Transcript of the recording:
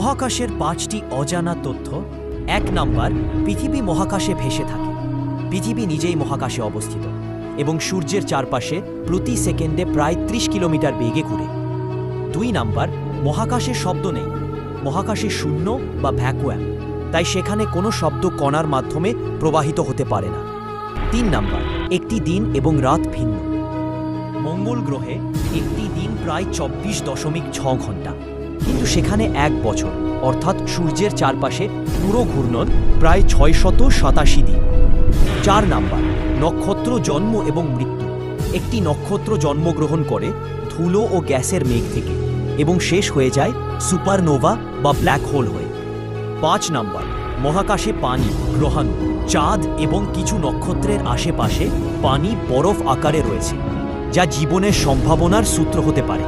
মহাকাশের পাঁচটি অজানা তথ্য, এক নাম্বার, পৃথিবী মহাকাশে ভেসে থাকে। পৃথিবী নিজেই মহাকাশে অবস্থিত এবং সূর্যের চারপাশে প্রতি সেকেন্ডে প্রায় ত্রিশ কিলোমিটার বেগে ঘুরে। দুই নাম্বার, মহাকাশে শব্দ নেই। মহাকাশে শূন্য বা ভ্যাকুয়াম, তাই সেখানে কোনো শব্দ কণার মাধ্যমে প্রবাহিত হতে পারে না। তিন নাম্বার, একটি দিন এবং রাত ভিন্ন। মঙ্গল গ্রহে একটি দিন প্রায় চব্বিশ দশমিক ছ ঘণ্টা। কিন্তু সেখানে এক বছর, অর্থাৎ সূর্যের চারপাশে পুরো ঘূর্ণন প্রায় ছয়শত সাতাশি দিন। চার নাম্বার, নক্ষত্র জন্ম এবং মৃত্যু। একটি নক্ষত্র জন্মগ্রহণ করে ধুলো ও গ্যাসের মেঘ থেকে এবং শেষ হয়ে যায় সুপারনোভা বা ব্ল্যাক হোল হয়ে। পাঁচ নাম্বার, মহাকাশে পানি, গ্রহাণু, চাঁদ এবং কিছু নক্ষত্রের আশেপাশে পানি বরফ আকারে রয়েছে, যা জীবনের সম্ভাবনার সূত্র হতে পারে।